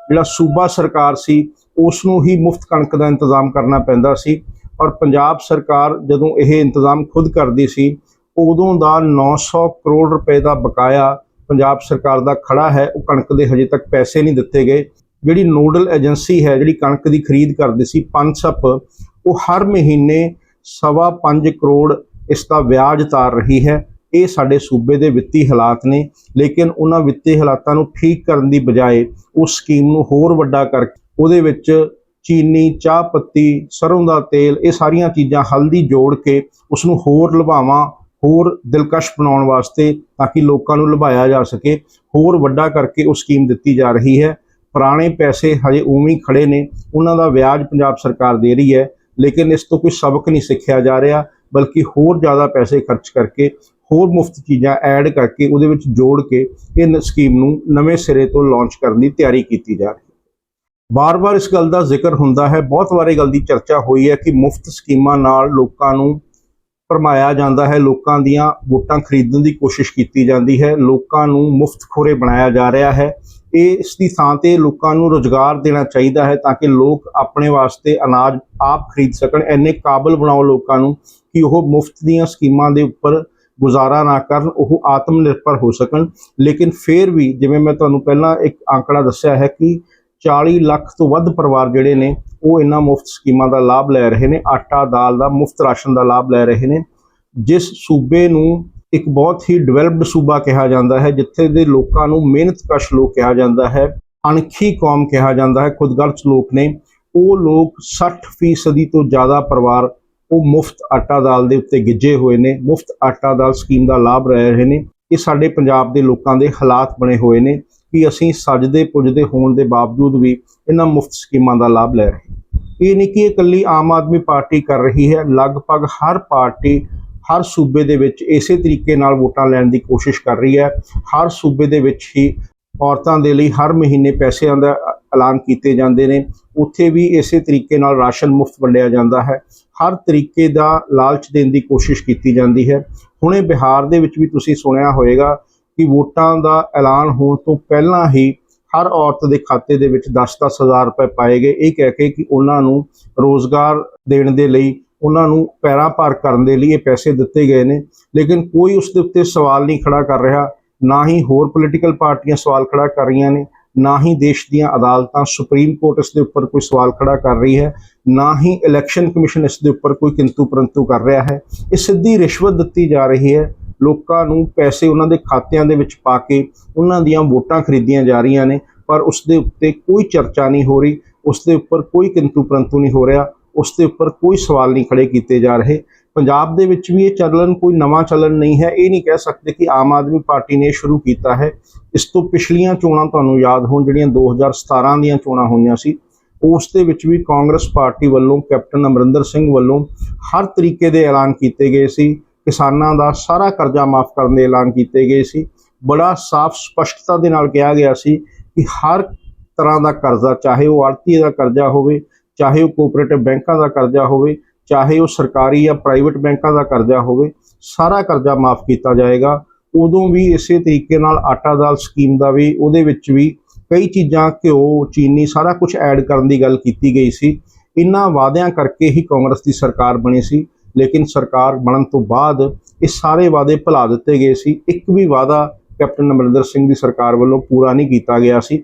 ਜਿਹੜਾ ਸੂਬਾ ਸਰਕਾਰ ਸੀ ਉਸ ਨੂੰ ਹੀ ਮੁਫਤ ਕਣਕ ਦਾ ਇੰਤਜ਼ਾਮ ਕਰਨਾ ਪੈਂਦਾ ਸੀ ਔਰ ਪੰਜਾਬ ਸਰਕਾਰ ਜਦੋਂ ਇਹ ਇੰਤਜ਼ਾਮ ਖੁਦ ਕਰਦੀ ਸੀ, ਉਦੋਂ ਦਾ 900 ਕਰੋੜ ਰੁਪਏ ਦਾ ਬਕਾਇਆ ਪੰਜਾਬ ਸਰਕਾਰ ਦਾ ਖੜਾ ਹੈ, ਉਹ ਕਣਕ ਦੇ ਹਜੇ ਤੱਕ ਪੈਸੇ ਨਹੀਂ ਦਿੱਤੇ ਗਏ। ਜਿਹੜੀ ਨੋਡਲ ਏਜੰਸੀ ਹੈ, ਜਿਹੜੀ ਕਣਕ ਦੀ ਖਰੀਦ ਕਰਦੀ ਸੀ ਪੰਸਪ ਉਹ ਹਰ ਮਹੀਨੇ ਸਵਾ ਪੰਜ ਕਰੋੜ ਇਸ ਦਾ ਵਿਆਜ ਤਾਰ ਰਹੀ ਹੈ। ਇਹ ਸਾਡੇ ਸੂਬੇ ਦੇ ਵਿੱਤੀ ਹਾਲਾਤ ਨੇ, ਲੇਕਿਨ ਉਹਨਾਂ ਵਿੱਤੀ ਹਾਲਾਤਾਂ ਨੂੰ ਠੀਕ ਕਰਨ ਦੀ ਬਜਾਏ ਉਸ ਸਕੀਮ ਨੂੰ ਹੋਰ ਵੱਡਾ ਕਰਕੇ ਉਹਦੇ ਵਿੱਚ ਚੀਨੀ ਚਾਹ ਪੱਤੀ ਸਰੋਂ ਦਾ ਤੇਲ, ਇਹ ਸਾਰੀਆਂ ਚੀਜ਼ਾਂ ਹਲਦੀ ਜੋੜ ਕੇ ਉਸ ਨੂੰ ਹੋਰ ਲੁਭਾਵਾਂ, ਹੋਰ ਦਿਲਕਸ਼ ਬਣਾਉਣ ਵਾਸਤੇ ਤਾਂ ਕਿ ਲੋਕਾਂ ਨੂੰ ਲੁਭਾਇਆ ਜਾ ਸਕੇ, ਹੋਰ ਵੱਡਾ ਕਰਕੇ ਉਹ ਸਕੀਮ ਦਿੱਤੀ ਜਾ ਰਹੀ ਹੈ। ਪੁਰਾਣੇ ਪੈਸੇ ਹਜੇ ਉਵੇਂ ਹੀ ਖੜੇ ਨੇ, ਉਹਨਾਂ ਦਾ ਵਿਆਜ ਪੰਜਾਬ ਸਰਕਾਰ ਦੇ ਰਹੀ ਹੈ, ਲੇਕਿਨ ਇਸ ਤੋਂ ਕੋਈ ਸਬਕ ਨਹੀਂ ਸਿੱਖਿਆ ਜਾ ਰਿਹਾ, ਬਲਕਿ ਹੋਰ ਜ਼ਿਆਦਾ ਪੈਸੇ ਖਰਚ ਕਰਕੇ ਹੋਰ ਮੁਫਤ ਚੀਜ਼ਾਂ ਐਡ ਕਰਕੇ ਉਹਦੇ ਵਿੱਚ ਜੋੜ ਕੇ ਇਹ ਨ- ਸਕੀਮ ਨੂੰ ਨਵੇਂ ਸਿਰੇ ਤੋਂ ਲਾਂਚ ਕਰਨ ਦੀ ਤਿਆਰੀ ਕੀਤੀ ਜਾ ਰਹੀ ਹੈ। ਬਾਰ-ਬਾਰ ਇਸ ਗੱਲ ਦਾ ਜ਼ਿਕਰ ਹੁੰਦਾ ਹੈ, ਬਹੁਤ ਵਾਰ ਇਹ ਗੱਲ ਦੀ ਚਰਚਾ ਹੋਈ ਹੈ ਕਿ ਮੁਫਤ ਸਕੀਮਾਂ ਨਾਲ ਲੋਕਾਂ ਨੂੰ ਭਰਮਾਇਆ ਜਾਂਦਾ ਹੈ, ਲੋਕਾਂ ਦੀਆਂ ਵੋਟਾਂ ਖਰੀਦਣ ਦੀ ਕੋਸ਼ਿਸ਼ ਕੀਤੀ ਜਾਂਦੀ ਹੈ, ਲੋਕਾਂ ਨੂੰ ਮੁਫਤ ਖੋਰੇ ਬਣਾਇਆ ਜਾ ਰਿਹਾ ਹੈ। ਇਹ ਇਸ ਦੀ ਥਾਂ ਤੇ ਲੋਕਾਂ ਨੂੰ ਰੋਜ਼ਗਾਰ ਦੇਣਾ ਚਾਹੀਦਾ ਹੈ ਤਾਂ ਕਿ ਲੋਕ ਆਪਣੇ ਵਾਸਤੇ ਅਨਾਜ ਆਪ ਖਰੀਦ ਸਕਣ ਐਨੇ ਕਾਬਲ ਬਣਾਓ ਲੋਕਾਂ ਨੂੰ ਕਿ ਉਹ ਮੁਫਤ ਦੀਆਂ ਸਕੀਮਾਂ ਦੇ ਉੱਪਰ ਗੁਜ਼ਾਰਾ ਨਾ ਕਰਨ, ਉਹ ਆਤਮ ਨਿਰਭਰ ਹੋ ਸਕਣ। ਲੇਕਿਨ ਫਿਰ ਵੀ ਜਿਵੇਂ ਮੈਂ ਤੁਹਾਨੂੰ ਪਹਿਲਾਂ ਇੱਕ ਅੰਕੜਾ ਦੱਸਿਆ ਹੈ ਕਿ 40 ਲੱਖ ਤੋਂ ਵੱਧ ਪਰਿਵਾਰ ਜਿਹੜੇ ਨੇ, ਉਹ ਇਹਨਾਂ ਮੁਫਤ ਸਕੀਮਾਂ ਦਾ ਲਾਭ ਲੈ ਰਹੇ ਨੇ, ਆਟਾ, ਦਾਲ ਦਾ ਮੁਫਤ ਰਾਸ਼ਨ ਦਾ ਲਾਭ ਲੈ ਰਹੇ ਨੇ। ਜਿਸ ਸੂਬੇ ਨੂੰ ਇੱਕ ਬਹੁਤ ਹੀ ਡਿਵੈਲਪਡ ਸੂਬਾ ਕਿਹਾ ਜਾਂਦਾ ਹੈ, ਜਿੱਥੇ ਦੇ ਲੋਕਾਂ ਨੂੰ ਮਿਹਨਤਕਸ਼ ਲੋਕ ਕਿਹਾ ਜਾਂਦਾ ਹੈ, ਅਣਖੀ ਕੌਮ ਕਿਹਾ ਜਾਂਦਾ ਹੈ, ਖੁਦਗਰਜ਼ ਲੋਕ ਨੇ, ਉਹ ਲੋਕ 60% ਫੀਸਦੀ ਤੋਂ ਜ਼ਿਆਦਾ ਪਰਿਵਾਰ ਉਹ ਮੁਫਤ ਆਟਾ ਦਾਲ ਦੇ ਉੱਤੇ ਗਿੱਜੇ ਹੋਏ ਨੇ, ਮੁਫਤ ਆਟਾ ਦਾਲ ਸਕੀਮ ਦਾ ਲਾਭ ਲੈ ਰਹੇ ਨੇ। ਇਹ ਸਾਡੇ ਪੰਜਾਬ ਦੇ ਲੋਕਾਂ ਦੇ ਹਾਲਾਤ ਬਣੇ ਹੋਏ ਨੇ ਕਿ ਅਸੀਂ ਸੱਜਦੇ ਪੁੱਜਦੇ ਹੋਣ ਦੇ ਬਾਵਜੂਦ ਵੀ ਇਹਨਾਂ ਮੁਫਤ ਸਕੀਮਾਂ ਦਾ ਲਾਭ ਲੈ ਰਹੇ ਇਹ ਨਹੀਂ ਕਿ ਇਕੱਲੀ ਆਮ ਆਦਮੀ ਪਾਰਟੀ ਕਰ ਰਹੀ ਹੈ, ਲਗਭਗ ਹਰ ਪਾਰਟੀ ਹਰ ਸੂਬੇ ਦੇ ਵਿੱਚ ਇਸੇ ਤਰੀਕੇ ਨਾਲ ਵੋਟਾਂ ਲੈਣ ਦੀ ਕੋਸ਼ਿਸ਼ ਕਰ ਰਹੀ ਹੈ। ਹਰ ਸੂਬੇ ਦੇ ਵਿੱਚ ਹੀ ਔਰਤਾਂ ਦੇ ਲਈ ਹਰ ਮਹੀਨੇ ਪੈਸਿਆਂ ਦਾ ਐਲਾਨ ਕੀਤੇ ਜਾਂਦੇ ਨੇ। ਉੱਥੇ ਵੀ ਇਸੇ ਤਰੀਕੇ ਨਾਲ ਰਾਸ਼ਨ ਮੁਫਤ ਵੰਡਿਆ ਜਾਂਦਾ ਹੈ। ਹਰ ਤਰੀਕੇ ਦਾ ਲਾਲਚ ਦੇਣ ਦੀ ਕੋਸ਼ਿਸ਼ ਕੀਤੀ ਜਾਂਦੀ ਹੈ। ਹੁਣੇ ਬਿਹਾਰ ਦੇ ਵਿੱਚ ਵੀ ਤੁਸੀਂ ਸੁਣਿਆ ਹੋਵੇਗਾ ਕਿ ਵੋਟਾਂ ਦਾ ਐਲਾਨ ਹੋਣ ਤੋਂ ਪਹਿਲਾਂ ਹੀ ਹਰ ਔਰਤ ਦੇ ਖਾਤੇ ਦੇ ਵਿੱਚ 10-10 ਹਜ਼ਾਰ ਰੁਪਏ ਪਾਏ ਗਏ। ਇਹ ਕਹਿ ਕੇ ਕਿ ਉਹਨਾਂ ਨੂੰ ਰੋਜ਼ਗਾਰ ਦੇਣ ਦੇ ਲਈ, ਉਹਨਾਂ ਨੂੰ ਪੈਰਾਂ ਭਾਰ ਕਰਨ ਦੇ ਲਈ ਇਹ ਪੈਸੇ ਦਿੱਤੇ ਗਏ ਨੇ। ਲੇਕਿਨ ਕੋਈ ਉਸ ਦੇ ਉੱਤੇ ਸਵਾਲ ਨਹੀਂ ਖੜਾ ਕਰ ਰਿਹਾ ਨਾ ਹੀ ਹੋਰ ਪੋਲੀਟੀਕਲ ਪਾਰਟੀਆਂ ਸਵਾਲ ਖੜਾ ਕਰ ਰਹੀਆਂ ਨੇ, ਨਾ ਹੀ ਦੇਸ਼ ਦੀਆਂ ਅਦਾਲਤਾਂ ਸੁਪਰੀਮ ਕੋਰਟ ਇਸ ਦੇ ਉੱਪਰ ਕੋਈ ਸਵਾਲ ਖੜਾ ਕਰ ਰਹੀ ਹੈ, ਨਾ ਹੀ ਇਲੈਕਸ਼ਨ ਕਮਿਸ਼ਨ ਇਸ ਦੇ ਉੱਪਰ ਕੋਈ ਕਿੰਤੂ ਪਰੰਤੂ ਕਰ ਰਿਹਾ ਹੈ। ਇਹ ਸਿੱਧੀ ਰਿਸ਼ਵਤ ਦਿੱਤੀ ਜਾ ਰਹੀ ਹੈ, ਲੋਕਾਂ ਨੂੰ ਪੈਸੇ ਉਹਨਾਂ ਦੇ ਖਾਤਿਆਂ ਦੇ ਵਿੱਚ ਪਾ ਕੇ ਉਹਨਾਂ ਦੀਆਂ ਵੋਟਾਂ ਖਰੀਦੀਆਂ ਜਾ ਰਹੀਆਂ ਨੇ, ਪਰ ਉਸ ਦੇ ਉੱਤੇ ਕੋਈ ਚਰਚਾ ਨਹੀਂ ਹੋ ਰਹੀ, ਉਸ ਦੇ ਉੱਪਰ ਕੋਈ ਕਿੰਤੂ ਪਰੰਤੂ ਨਹੀਂ ਹੋ ਰਿਹਾ, ਉਸ ਦੇ ਉੱਪਰ ਕੋਈ ਸਵਾਲ ਨਹੀਂ ਖੜੇ ਕੀਤੇ ਜਾ ਰਹੇ। ਪੰਜਾਬ ਦੇ ਵਿੱਚ ਵੀ ਇਹ ਚੱਲਣ, ਕੋਈ ਨਵਾਂ ਚੱਲਣ ਨਹੀਂ ਹੈ। ਇਹ ਨਹੀਂ ਕਹਿ ਸਕਦੇ ਕਿ ਆਮ ਆਦਮੀ ਪਾਰਟੀ ਨੇ ਸ਼ੁਰੂ ਕੀਤਾ ਹੈ। ਇਸ ਤੋਂ ਪਿਛਲੀਆਂ ਚੋਣਾਂ ਤੁਹਾਨੂੰ ਯਾਦ ਹੋਣ, ਜਿਹੜੀਆਂ 2017 ਦੀਆਂ ਚੋਣਾਂ ਹੋਈਆਂ ਸੀ, ਉਸ ਦੇ ਵਿੱਚ ਵੀ ਕਾਂਗਰਸ ਪਾਰਟੀ ਵੱਲੋਂ ਕੈਪਟਨ ਅਮਰਿੰਦਰ ਸਿੰਘ ਵੱਲੋਂ ਹਰ ਤਰੀਕੇ ਦੇ ਐਲਾਨ ਕੀਤੇ ਗਏ ਸੀ। ਕਿਸਾਨਾਂ ਦਾ ਸਾਰਾ ਕਰਜ਼ਾ ਮਾਫ ਕਰਨ ਦੇ ਐਲਾਨ ਕੀਤੇ ਗਏ ਸੀ। ਬੜਾ ਸਾਫ਼ ਸਪਸ਼ਟਤਾ ਦੇ ਨਾਲ ਕਿਹਾ ਗਿਆ ਸੀ ਕਿ ਹਰ ਤਰ੍ਹਾਂ ਦਾ ਕਰਜ਼ਾ, ਚਾਹੇ ਉਹ ਆੜਤੀ ਦਾ ਕਰਜ਼ਾ ਹੋਵੇ, ਚਾਹੇ ਉਹ ਕੋਆਪਰੇਟਿਵ ਬੈਂਕਾਂ ਦਾ ਕਰਜ਼ਾ ਹੋਵੇ ਚਾਹੇ ਉਹ ਸਰਕਾਰੀ ਜਾਂ ਪ੍ਰਾਈਵੇਟ ਬੈਂਕਾਂ ਦਾ ਕਰਜ਼ਾ ਹੋਵੇ, ਸਾਰਾ ਕਰਜ਼ਾ ਮਾਫ ਕੀਤਾ ਜਾਏਗਾ। ਉਦੋਂ ਵੀ ਇਸੇ ਤਰੀਕੇ ਨਾਲ ਆਟਾ ਦਾਲ ਸਕੀਮ ਦਾ ਵੀ, ਉਹਦੇ ਵਿੱਚ ਵੀ ਕਈ ਚੀਜ਼ਾਂ, ਘਿਓ, ਚੀਨੀ, ਸਾਰਾ ਕੁਝ ਐਡ ਕਰਨ ਦੀ ਗੱਲ ਕੀਤੀ ਗਈ ਸੀ। ਇਨ੍ਹਾਂ ਵਾਅਦਿਆਂ ਕਰਕੇ ਹੀ ਕਾਂਗਰਸ ਦੀ ਸਰਕਾਰ ਬਣੀ ਸੀ, ਲੇਕਿਨ ਸਰਕਾਰ ਬਣਨ ਤੋਂ ਬਾਅਦ ਇਹ ਸਾਰੇ ਵਾਅਦੇ ਭੁਲਾ ਦਿੱਤੇ ਗਏ ਸੀ। ਇੱਕ ਵੀ ਵਾਅਦਾ ਕੈਪਟਨ ਅਮਰਿੰਦਰ ਸਿੰਘ ਦੀ ਸਰਕਾਰ ਵੱਲੋਂ ਪੂਰਾ ਨਹੀਂ ਕੀਤਾ ਗਿਆ ਸੀ।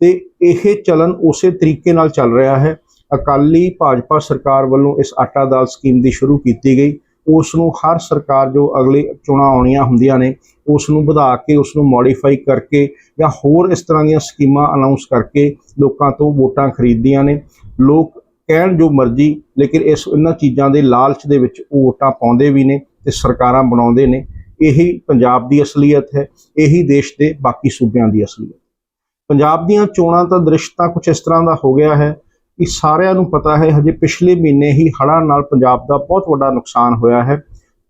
ਤੇ ਇਹ ਚਲਨ ਉਸੇ ਤਰੀਕੇ ਨਾਲ ਚੱਲ ਰਿਹਾ ਹੈ। ਅਕਾਲੀ ਭਾਜਪਾ ਸਰਕਾਰ ਵੱਲੋਂ ਇਸ ਆਟਾ ਦਾਲ ਸਕੀਮ ਦੀ ਸ਼ੁਰੂ ਕੀਤੀ ਗਈ। ਉਸ ਨੂੰ ਹਰ ਸਰਕਾਰ ਜੋ ਅਗਲੇ ਚੋਣਾਂ ਆਉਣੀਆਂ ਹੁੰਦੀਆਂ ਨੇ, ਉਸ ਨੂੰ ਵਧਾ ਕੇ, ਉਸ ਨੂੰ ਮੋਡੀਫਾਈ ਕਰਕੇ ਜਾਂ ਹੋਰ ਇਸ ਤਰ੍ਹਾਂ ਦੀਆਂ ਸਕੀਮਾਂ ਅਨਾਉਂਸ ਕਰਕੇ ਲੋਕਾਂ ਤੋਂ ਵੋਟਾਂ ਖਰੀਦਦੀਆਂ ਨੇ। ਲੋਕ ਕਹਿਣ ਜੋ ਮਰਜ਼ੀ, ਲੇਕਿਨ ਇਸ ਇਹਨਾਂ ਚੀਜ਼ਾਂ ਦੇ ਲਾਲਚ ਦੇ ਵਿੱਚ ਉਹ ਵੋਟਾਂ ਪਾਉਂਦੇ ਵੀ ਨੇ ਤੇ ਸਰਕਾਰਾਂ ਬਣਾਉਂਦੇ ਨੇ। ਇਹੀ ਪੰਜਾਬ ਦੀ ਅਸਲੀਅਤ ਹੈ, ਇਹੀ ਦੇਸ਼ ਦੇ ਬਾਕੀ ਸੂਬਿਆਂ ਦੀ ਅਸਲੀਅਤ। ਪੰਜਾਬ ਦੀਆਂ ਚੋਣਾਂ ਦਾ ਦ੍ਰਿਸ਼ ਤਾਂ ਕੁਝ ਇਸ ਤਰ੍ਹਾਂ ਦਾ ਹੋ ਗਿਆ ਹੈ ਕਿ ਸਾਰਿਆਂ ਨੂੰ ਪਤਾ ਹੈ, ਹਜੇ ਪਿਛਲੇ ਮਹੀਨੇ ਹੀ ਹੜ੍ਹਾਂ ਨਾਲ ਪੰਜਾਬ ਦਾ ਬਹੁਤ ਵੱਡਾ ਨੁਕਸਾਨ ਹੋਇਆ ਹੈ।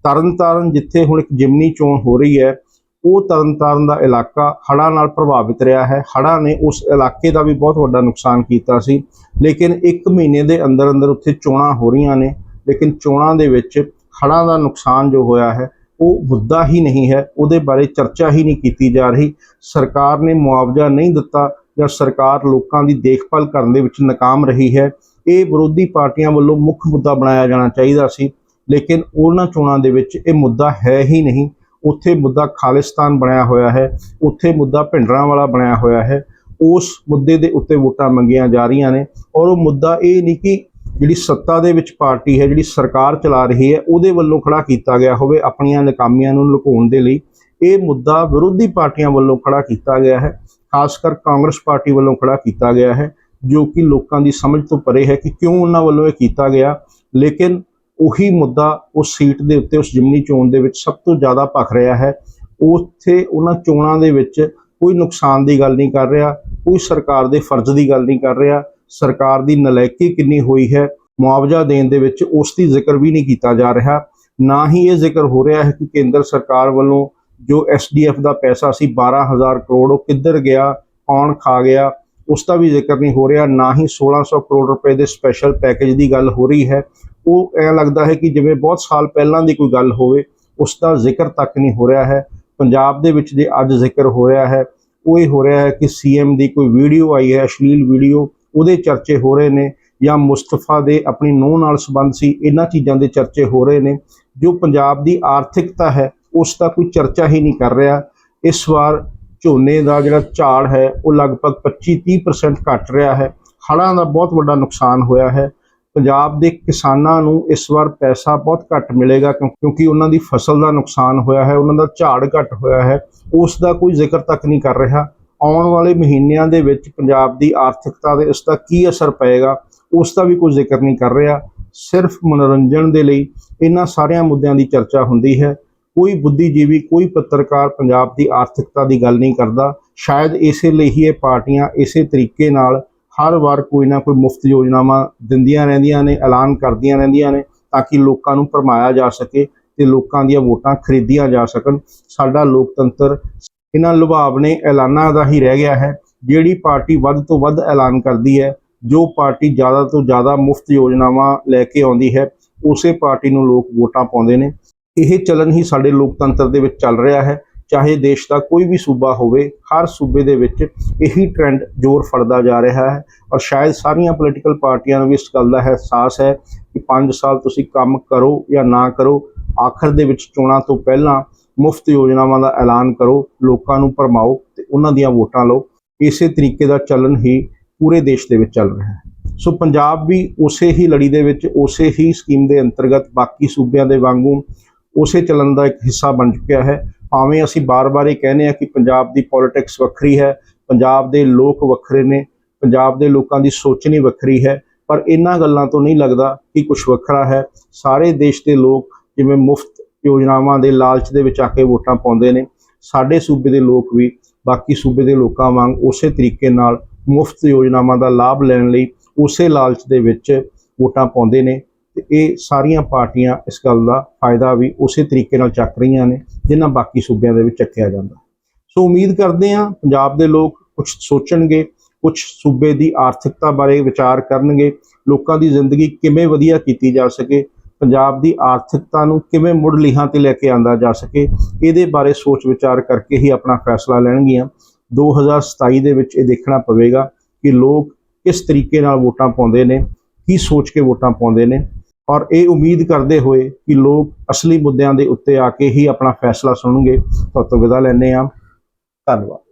ਤਰਨਤਾਰਨ ਜਿੱਥੇ ਹੁਣ ਇੱਕ ਜਿਮਨੀ ਚੋਣ ਹੋ ਰਹੀ ਹੈ, ਉਹ ਤਰਨਤਾਰਨ ਦਾ ਇਲਾਕਾ ਹੜ੍ਹਾਂ ਨਾਲ ਪ੍ਰਭਾਵਿਤ ਰਿਹਾ ਹੈ। ਹੜ੍ਹਾਂ ਨੇ ਉਸ ਇਲਾਕੇ ਦਾ ਵੀ ਬਹੁਤ ਵੱਡਾ ਨੁਕਸਾਨ ਕੀਤਾ ਸੀ, ਲੇਕਿਨ ਇੱਕ ਮਹੀਨੇ ਦੇ ਅੰਦਰ ਅੰਦਰ ਉੱਥੇ ਚੋਣਾਂ ਹੋ ਰਹੀਆਂ ਨੇ, ਲੇਕਿਨ ਚੋਣਾਂ ਦੇ ਵਿੱਚ ਹੜ੍ਹਾਂ ਦਾ ਨੁਕਸਾਨ ਜੋ ਹੋਇਆ ਹੈ, ਉਹ ਮੁੱਦਾ ਹੀ ਨਹੀਂ ਹੈ। ਉਹਦੇ ਬਾਰੇ ਚਰਚਾ ਹੀ ਨਹੀਂ ਕੀਤੀ ਜਾ ਰਹੀ। ਸਰਕਾਰ ਨੇ ਮੁਆਵਜ਼ਾ ਨਹੀਂ ਦਿੱਤਾ ਜਾਂ ਸਰਕਾਰ ਲੋਕਾਂ ਦੀ ਦੇਖਭਾਲ ਕਰਨ ਦੇ ਵਿੱਚ ਨਾਕਾਮ ਰਹੀ ਹੈ, ਇਹ ਵਿਰੋਧੀ ਪਾਰਟੀਆਂ ਵੱਲੋਂ ਮੁੱਖ ਮੁੱਦਾ ਬਣਾਇਆ ਜਾਣਾ ਚਾਹੀਦਾ ਸੀ, ਲੇਕਿਨ ਉਹਨਾਂ ਚੋਣਾਂ ਦੇ ਵਿੱਚ ਇਹ ਮੁੱਦਾ ਹੈ ਹੀ ਨਹੀਂ। ਉੱਥੇ ਮੁੱਦਾ ਖਾਲਿਸਤਾਨ ਬਣਿਆ ਹੋਇਆ ਹੈ, ਉੱਥੇ ਮੁੱਦਾ ਭਿੰਡਰਾਂ ਵਾਲਾ ਬਣਿਆ ਹੋਇਆ ਹੈ। ਉਸ ਮੁੱਦੇ ਦੇ ਉੱਤੇ ਵੋਟਾਂ ਮੰਗੀਆਂ ਜਾ ਰਹੀਆਂ ਨੇ ਔਰ ਉਹ ਮੁੱਦਾ ਇਹ ਨਹੀਂ ਕਿ ਜਿਹੜੀ ਸੱਤਾ ਦੇ ਵਿੱਚ ਪਾਰਟੀ ਹੈ, ਜਿਹੜੀ ਸਰਕਾਰ ਚਲਾ ਰਹੀ ਹੈ, ਉਹਦੇ ਵੱਲੋਂ ਖੜਾ ਕੀਤਾ ਗਿਆ ਹੋਵੇ, ਆਪਣੀਆਂ ਨਾਕਾਮੀਆਂ ਨੂੰ ਲੁਕਾਉਣ ਦੇ ਲਈ ਇਹ ਮੁੱਦਾ ਵਿਰੋਧੀ ਪਾਰਟੀਆਂ ਵੱਲੋਂ ਖੜਾ ਕੀਤਾ ਗਿਆ ਹੈ। ਖਾਸ ਕਰ ਕਾਂਗਰਸ ਪਾਰਟੀ ਵੱਲੋਂ ਖੜਾ ਕੀਤਾ ਗਿਆ ਹੈ, ਜੋ ਕਿ ਲੋਕਾਂ ਦੀ ਸਮਝ ਤੋਂ ਪਰੇ ਹੈ ਕਿ ਕਿਉਂ ਉਹਨਾਂ ਵੱਲੋਂ ਇਹ ਕੀਤਾ ਗਿਆ। ਲੇਕਿਨ ਉਹੀ ਮੁੱਦਾ ਉਸ ਸੀਟ ਦੇ ਉੱਤੇ, ਉਸ ਜਿਮਨੀ ਚੋਣ ਦੇ ਵਿੱਚ ਸਭ ਤੋਂ ਜ਼ਿਆਦਾ ਭਖ ਰਿਹਾ ਹੈ। ਉੱਥੇ ਉਹਨਾਂ ਚੋਣਾਂ ਦੇ ਵਿੱਚ ਕੋਈ ਨੁਕਸਾਨ ਦੀ ਗੱਲ ਨਹੀਂ ਕਰ ਰਿਹਾ, ਕੋਈ ਸਰਕਾਰ ਦੇ ਫਰਜ਼ ਦੀ ਗੱਲ ਨਹੀਂ ਕਰ ਰਿਹਾ। ਸਰਕਾਰ ਦੀ ਨਲਾਇਕੀ ਕਿੰਨੀ ਹੋਈ ਹੈ, ਮੁਆਵਜ਼ਾ ਦੇਣ ਦੇ ਵਿੱਚ ਉਸ ਦੀ ਜ਼ਿਕਰ ਵੀ ਨਹੀਂ ਕੀਤਾ ਜਾ ਰਿਹਾ। ਨਾ ਹੀ ਇਹ ਜ਼ਿਕਰ ਹੋ ਰਿਹਾ ਹੈ ਕਿ ਕੇਂਦਰ ਸਰਕਾਰ ਵੱਲੋਂ ਜੋ ਐਸਡੀਐਫ ਦਾ ਪੈਸਾ ਸੀ 12000 ਕਰੋੜ, ਉਹ ਕਿੱਧਰ ਗਿਆ, ਕੌਣ ਖਾ ਗਿਆ, ਉਸ ਦਾ ਵੀ ਜ਼ਿਕਰ ਨਹੀਂ ਹੋ ਰਿਹਾ, ਨਾ ਹੀ 1600 ਕਰੋੜ ਰੁਪਏ ਦੇ ਸਪੈਸ਼ਲ ਪੈਕੇਜ ਦੀ ਗੱਲ ਹੋ ਰਹੀ ਹੈ। ਉਹ ਐ ਲੱਗਦਾ ਹੈ ਕਿ ਜਿਵੇਂ ਬਹੁਤ ਸਾਲ ਪਹਿਲਾਂ ਦੀ ਕੋਈ ਗੱਲ ਹੋਵੇ, ਉਸ ਦਾ ਜ਼ਿਕਰ ਤੱਕ ਨਹੀਂ ਹੋ ਰਿਹਾ ਹੈ। ਪੰਜਾਬ ਦੇ ਵਿੱਚ ਜੇ ਅੱਜ ਜ਼ਿਕਰ ਹੋ ਰਿਹਾ ਹੈ, ਉਹ ਇਹ ਹੋ ਰਿਹਾ ਹੈ ਕਿ ਸੀਐਮ ਦੀ ਕੋਈ ਵੀਡੀਓ ਆਈ ਹੈ, ਅਸ਼ਲੀਲ ਵੀਡੀਓ, ਉਹਦੇ ਚਰਚੇ ਹੋ ਰਹੇ ਨੇ ਜਾਂ ਮੁਸਤਫਾ ਦੇ ਆਪਣੀ ਨੂੰਹ ਨਾਲ ਸੰਬੰਧ ਸੀ, ਇਹਨਾਂ ਚੀਜ਼ਾਂ ਦੇ ਚਰਚੇ ਹੋ ਰਹੇ ਨੇ, ਜੋ ਪੰਜਾਬ ਦੀ ਆਰਥਿਕਤਾ ਹੈ ਉਸ ਦਾ ਕੋਈ ਚਰਚਾ ਹੀ ਨਹੀਂ ਕਰ ਰਿਹਾ। ਇਸ ਵਾਰ ਝੋਨੇ ਦਾ ਜਿਹੜਾ ਝਾੜ ਹੈ, ਉਹ ਲਗਭਗ 25-30% ਘਟ ਰਿਹਾ ਹੈ। ਹੜ੍ਹਾਂ ਦਾ ਬਹੁਤ ਵੱਡਾ ਨੁਕਸਾਨ ਹੋਇਆ ਹੈ। ਪੰਜਾਬ ਦੇ ਕਿਸਾਨਾਂ ਨੂੰ ਇਸ ਵਾਰ ਪੈਸਾ ਬਹੁਤ ਘੱਟ ਮਿਲੇਗਾ ਕਿਉਂ- ਕਿਉਂਕਿ ਉਹਨਾਂ ਦੀ ਫਸਲ ਦਾ ਨੁਕਸਾਨ ਹੋਇਆ ਹੈ, ਉਹਨਾਂ ਦਾ ਝਾੜ ਘੱਟ ਹੋਇਆ ਹੈ। ਉਸ ਦਾ ਕੋਈ ਜ਼ਿਕਰ ਤੱਕ ਨਹੀਂ ਕਰ ਰਿਹਾ। ਆਉਣ ਵਾਲੇ ਮਹੀਨਿਆਂ ਦੇ ਵਿੱਚ ਪੰਜਾਬ ਦੀ ਆਰਥਿਕਤਾ ਦੇ ਇਸ ਦਾ ਕੀ ਅਸਰ ਪਏਗਾ, ਉਸ ਦਾ ਵੀ ਕੋਈ ਜ਼ਿਕਰ ਨਹੀਂ ਕਰ ਰਿਹਾ। ਸਿਰਫ ਮਨੋਰੰਜਨ ਦੇ ਲਈ ਇਹਨਾਂ ਸਾਰਿਆਂ ਮੁੱਦਿਆਂ ਦੀ ਚਰਚਾ ਹੁੰਦੀ ਹੈ। ਕੋਈ ਬੁੱਧੀਜੀਵੀ, ਕੋਈ ਪੱਤਰਕਾਰ ਪੰਜਾਬ ਦੀ ਆਰਥਿਕਤਾ ਦੀ ਗੱਲ ਨਹੀਂ ਕਰਦਾ। ਸ਼ਾਇਦ ਇਸੇ ਲਈ ਹੀ ਇਹ ਪਾਰਟੀਆਂ ਇਸੇ ਤਰੀਕੇ ਨਾਲ ਹਰ ਵਾਰ ਕੋਈ ਨਾ ਕੋਈ ਮੁਫਤ ਯੋਜਨਾਵਾਂ ਦਿੰਦੀਆਂ ਰਹਿੰਦੀਆਂ ਨੇ, ਐਲਾਨ ਕਰਦੀਆਂ ਰਹਿੰਦੀਆਂ ਨੇ, ਤਾਂ ਕਿ ਲੋਕਾਂ ਨੂੰ ਭਰਮਾਇਆ ਜਾ ਸਕੇ ਤੇ ਲੋਕਾਂ ਦੀਆਂ ਵੋਟਾਂ ਖਰੀਦੀਆਂ ਜਾ ਸਕਣ। ਸਾਡਾ ਲੋਕਤੰਤਰ ਇਹਨਾਂ ਲੁਭਾਵਨੇ ਐਲਾਨਾਂ ਦਾ ਹੀ ਰਹਿ ਗਿਆ ਹੈ। ਜਿਹੜੀ ਪਾਰਟੀ ਵੱਧ ਤੋਂ ਵੱਧ ਐਲਾਨ ਕਰਦੀ ਹੈ, ਜੋ ਪਾਰਟੀ ਜ਼ਿਆਦਾ ਤੋਂ ਜ਼ਿਆਦਾ ਮੁਫਤ ਯੋਜਨਾਵਾਂ ਲੈ ਕੇ ਆਉਂਦੀ ਹੈ, ਉਸੇ ਪਾਰਟੀ ਨੂੰ ਲੋਕ ਵੋਟਾਂ ਪਾਉਂਦੇ ਨੇ। ਇਹ ਚੱਲਣ ਹੀ ਸਾਡੇ ਲੋਕਤੰਤਰ ਦੇ ਵਿੱਚ ਚੱਲ ਰਿਹਾ ਹੈ। ਚਾਹੇ ਦੇਸ਼ ਦਾ ਕੋਈ ਵੀ ਸੂਬਾ ਹੋਵੇ, ਹਰ ਸੂਬੇ ਦੇ ਵਿੱਚ ਇਹੀ ਟ੍ਰੈਂਡ ਜ਼ੋਰ ਫੜਦਾ ਜਾ ਰਿਹਾ ਹੈ ਔਰ ਸ਼ਾਇਦ ਸਾਰੀਆਂ ਪੋਲੀਟੀਕਲ ਪਾਰਟੀਆਂ ਨੂੰ ਵੀ ਇਸ ਗੱਲ ਦਾ ਅਹਿਸਾਸ ਹੈ ਕਿ 5 ਸਾਲ ਤੁਸੀਂ ਕੰਮ ਕਰੋ ਜਾਂ ਨਾ ਕਰੋ, ਆਖਰ ਦੇ ਵਿੱਚ ਚੋਣਾਂ ਤੋਂ ਪਹਿਲਾਂ ਮੁਫਤ ਯੋਜਨਾਵਾਂ ਦਾ ਐਲਾਨ ਕਰੋ, ਲੋਕਾਂ ਨੂੰ ਭਰਮਾਓ ਤੇ ਉਹਨਾਂ ਦੀਆਂ ਵੋਟਾਂ ਲਓ। ਇਸੇ ਤਰੀਕੇ ਦਾ ਚੱਲਣ ਹੀ ਪੂਰੇ ਦੇਸ਼ ਦੇ ਵਿੱਚ ਚੱਲ ਰਿਹਾ ਹੈ। ਸੋ ਪੰਜਾਬ ਵੀ ਉਸੇ ਹੀ ਲੜੀ ਦੇ ਵਿੱਚ, ਉਸੇ ਹੀ ਸਕੀਮ ਦੇ ਅੰਤਰਗਤ ਬਾਕੀ ਸੂਬਿਆਂ ਦੇ ਵਾਂਗੂ ਉਸੇ ਚੱਲਣ ਦਾ ਇੱਕ ਹਿੱਸਾ ਬਣ ਚੁੱਕਿਆ ਹੈ। ਭਾਵੇਂ ਅਸੀਂ ਬਾਰ-ਬਾਰ ਇਹ ਕਹਿੰਦੇ ਆ ਕਿ ਪੰਜਾਬ ਦੀ ਪੋਲਿਟਿਕਸ ਵੱਖਰੀ ਹੈ, ਪੰਜਾਬ ਦੇ ਲੋਕ ਵੱਖਰੇ ਨੇ, ਪੰਜਾਬ ਦੇ ਲੋਕਾਂ ਦੀ ਸੋਚਣੀ ਵੱਖਰੀ ਹੈ, ਪਰ ਇਹਨਾਂ ਗੱਲਾਂ ਤੋਂ ਨਹੀਂ ਲੱਗਦਾ ਕਿ ਕੁਝ ਵੱਖਰਾ ਹੈ। ਸਾਰੇ ਦੇਸ਼ ਦੇ ਲੋਕ ਜਿਵੇਂ ਮੁਫਤ ਯੋਜਨਾਵਾਂ ਦੇ ਲਾਲਚ ਦੇ ਵਿੱਚ ਆ ਕੇ ਵੋਟਾਂ ਪਾਉਂਦੇ ਨੇ, ਸਾਡੇ ਸੂਬੇ ਦੇ ਲੋਕ ਵੀ, ਬਾਕੀ ਸੂਬੇ ਦੇ ਲੋਕਾਂ ਵਾਂਗ ਉਸੇ ਤਰੀਕੇ ਨਾਲ ਮੁਫਤ ਯੋਜਨਾਵਾਂ ਦਾ ਲਾਭ ਲੈਣ ਲਈ ਉਸੇ ਲਾਲਚ ਦੇ ਵਿੱਚ ਵੋਟਾਂ ਪਾਉਂਦੇ ਨੇ। ਤੇ ਇਹ ਸਾਰੀਆਂ ਪਾਰਟੀਆਂ ਇਸ ਗੱਲ ਦਾ ਫਾਇਦਾ ਵੀ ਉਸੇ ਤਰੀਕੇ ਨਾਲ ਚੱਕ ਰਹੀਆਂ ਨੇ, ਜਿੰਨਾ ਬਾਕੀ ਸੂਬਿਆਂ ਦੇ ਵਿੱਚ ਚੱਕਿਆ ਜਾਂਦਾ। ਸੋ ਉਮੀਦ ਕਰਦੇ ਹਾਂ ਪੰਜਾਬ ਦੇ ਲੋਕ ਕੁਝ ਸੋਚਣਗੇ ਕੁਝ ਸੂਬੇ ਦੀ ਆਰਥਿਕਤਾ ਬਾਰੇ ਵਿਚਾਰ ਕਰਨਗੇ, ਲੋਕਾਂ ਦੀ ਜ਼ਿੰਦਗੀ ਕਿਵੇਂ ਵਧੀਆ ਕੀਤੀ ਜਾ ਸਕੇ, ਪੰਜਾਬ ਦੀ ਆਰਥਿਕਤਾ ਨੂੰ ਕਿਵੇਂ ਮੁੜ ਲੀਹਾਂ ਤੇ ਲੈ ਕੇ ਆਂਦਾ ਜਾ ਸਕੇ, ਇਹਦੇ ਬਾਰੇ ਸੋਚ ਵਿਚਾਰ ਕਰਕੇ ਹੀ ਆਪਣਾ ਫੈਸਲਾ ਲੈਣਗੀਆਂ। 2027 ਦੇ ਵਿੱਚ ਇਹ ਦੇਖਣਾ ਪਵੇਗਾ ਕਿ ਲੋਕ ਕਿਸ ਤਰੀਕੇ ਨਾਲ ਵੋਟਾਂ ਪਾਉਂਦੇ ਨੇ, ਕੀ ਸੋਚ ਕੇ ਵੋਟਾਂ ਪਾਉਂਦੇ ਨੇ। ਔਰ ਇਹ ਉਮੀਦ ਕਰਦੇ ਹੋਏ ਕਿ ਲੋਕ ਅਸਲੀ ਮੁੱਦਿਆਂ ਦੇ ਉੱਤੇ ਆ ਕੇ ਹੀ ਆਪਣਾ ਫੈਸਲਾ ਸੁਣਨਗੇ। ਤੁਹਾਡੇ ਤੋਂ ਵਿਦਾ ਲੈਂਦੇ ਹਾਂ। ਧੰਨਵਾਦ।